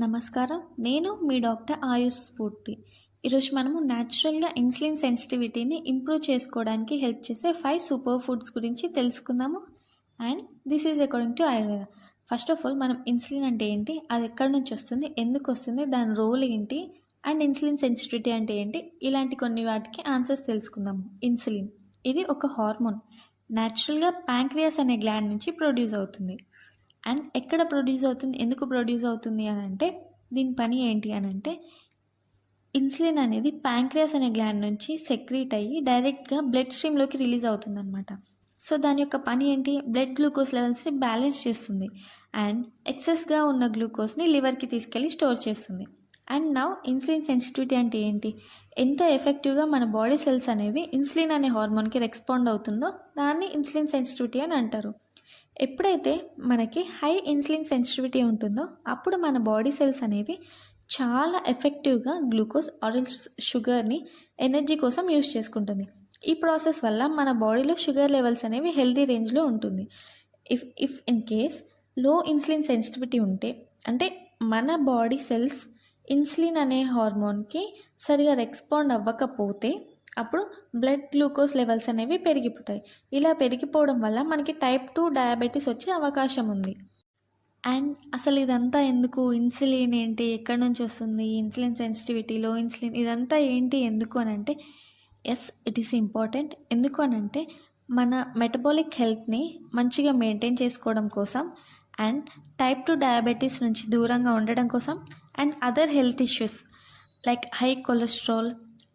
నమస్కారం. నేను మీ డాక్టర్ ఆయుష్ స్ఫూర్తి. ఈరోజు మనము న్యాచురల్గా ఇన్సులిన్ సెన్సిటివిటీని ఇంప్రూవ్ చేసుకోవడానికి హెల్ప్ చేసే ఫైవ్ సూపర్ ఫుడ్స్ గురించి తెలుసుకుందాము. And this is according to Ayurveda. First of all మనం ఇన్సులిన్ అంటే ఏంటి? అది ఎక్కడి నుంచి వస్తుంది? ఎందుకు వస్తుంది? దాని రోల్ ఏంటి? అండ్ ఇన్సులిన్ సెన్సిటివిటీ అంటే ఏంటి? ఇలాంటి కొన్ని వాటికి ఆన్సర్స్ తెలుసుకుందాము. ఇన్సులిన్. ఇది ఒక హార్మోన్. న్యాచురల్గా ప్యాంక్రియాస్ అనే గ్లాండ్ నుంచి ప్రొడ్యూస్ అవుతుంది. అండ్ ఎక్కడ ప్రొడ్యూస్ అవుతుంది ఎందుకు ప్రొడ్యూస్ అవుతుంది అని అంటే దీని పని ఏంటి అని అంటే ఇన్సులిన్ అనేది ప్యాంక్రియాస్ అనే గ్లాండ్ నుంచి సెక్రీట్ అయ్యి డైరెక్ట్గా బ్లడ్ స్ట్రీమ్లోకి రిలీజ్ అవుతుంది అనమాట సో దాని యొక్క పని ఏంటి? బ్లడ్ గ్లూకోజ్ లెవెల్స్ని బ్యాలెన్స్ చేస్తుంది. అండ్ ఎక్సెస్గా ఉన్న గ్లూకోజ్ని లివర్కి తీసుకెళ్ళి స్టోర్ చేస్తుంది. అండ్ నౌ ఇన్సులిన్ సెన్సిటివిటీ అంటే ఏంటి? ఎంత ఎఫెక్టివ్గా మన బాడీ సెల్స్ అనేవి ఇన్సులిన్ అనే హార్మోన్కి రెస్పాండ్ అవుతుందో దాన్ని ఇన్సులిన్ సెన్సిటివిటీ అని అంటారు. ఎప్పుడైతే మనకి హై ఇన్సులిన్ సెన్సిటివిటీ ఉంటుందో అప్పుడు మన బాడీ సెల్స్ అనేవి చాలా ఎఫెక్టివ్గా గ్లూకోజ్ ఆరెంజ్ షుగర్ని ఎనర్జీ కోసం యూజ్ చేసుకుంటుంది. ఈ ప్రాసెస్ వల్ల మన బాడీలో షుగర్ లెవెల్స్ అనేవి హెల్తీ రేంజ్లో ఉంటుంది. ఇఫ్ ఇఫ్ ఇన్ కేస్లో ఇన్సులిన్ సెన్సిటివిటీ ఉంటే అంటే మన బాడీ సెల్స్ ఇన్సులిన్ అనే హార్మోన్కి సరిగా రెస్పాండ్ అవ్వకపోతే అప్పుడు బ్లడ్ గ్లూకోజ్ లెవెల్స్ అనేవి పెరిగిపోతాయి. ఇలా పెరిగిపోవడం వల్ల మనకి టైప్ టూ డయాబెటీస్ వచ్చే అవకాశం ఉంది. అండ్ అసలు ఇదంతా ఎందుకు? ఇన్సులిన్ ఏంటి? ఎక్కడి నుంచి వస్తుంది? ఇన్సులిన్ సెన్సిటివిటీ లో ఇన్సులిన్ ఇదంతా ఏంటి? ఎందుకు అని అంటే ఎస్ ఇట్ ఈస్ ఇంపార్టెంట్ ఎందుకు అని అంటే మన మెటబాలిక్ హెల్త్ని మంచిగా మెయింటైన్ చేసుకోవడం కోసం అండ్ టైప్ టూ డయాబెటీస్ నుంచి దూరంగా ఉండడం కోసం and other health issues like high cholesterol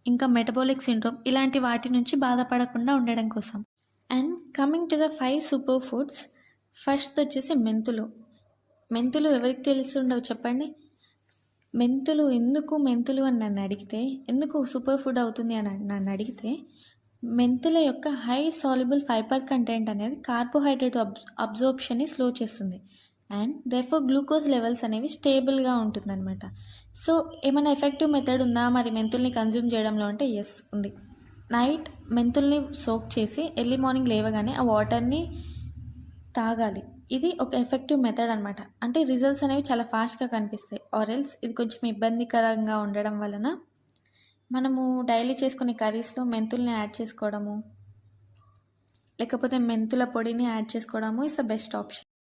ఇంకా మెటబాలిక్ సిండ్రోమ్ ఇలాంటి వాటి నుంచి బాధపడకుండా ఉండడం కోసం. And coming to the five super foods first వచ్చేసి మెంతులు. మెంతులు ఎవరికి తెలిసి ఉండవు చెప్పండి? మెంతులు ఎందుకు మెంతులు అని నన్ను అడిగితే ఎందుకు సూపర్ ఫుడ్ అవుతుంది అని నన్ను అడిగితే మెంతుల యొక్క హై సాల్యుబుల్ ఫైబర్ కంటెంట్ అనేది కార్బోహైడ్రేట్ అబ్ అబ్జార్ప్షన్ని స్లో చేస్తుంది. అండ్ దెఫో గ్లూకోజ్ లెవెల్స్ అనేవి స్టేబుల్గా ఉంటుందన్నమాట. సో ఏమైనా ఎఫెక్టివ్ మెథడ్ ఉందా? మరి మెంతుల్ని కన్జ్యూమ్ చేయడంలో అంటే ఎస్ ఉంది. నైట్ మెంతుల్ని సోక్ చేసి ఎర్లీ మార్నింగ్ లేవగానే ఆ వాటర్ని తాగాలి. ఇది ఒక ఎఫెక్టివ్ మెథడ్ అనమాట అంటే రిజల్ట్స్ అనేవి చాలా ఫాస్ట్గా కనిపిస్తాయి. ఆరెల్స్ ఇది కొంచెం ఇబ్బందికరంగా ఉండడం వలన మనము డైలీ చేసుకునే కర్రీస్లో మెంతుల్ని యాడ్ చేసుకోవడము లేకపోతే మెంతుల పొడిని యాడ్ చేసుకోవడము ఇస్ ద బెస్ట్ ఆప్షన్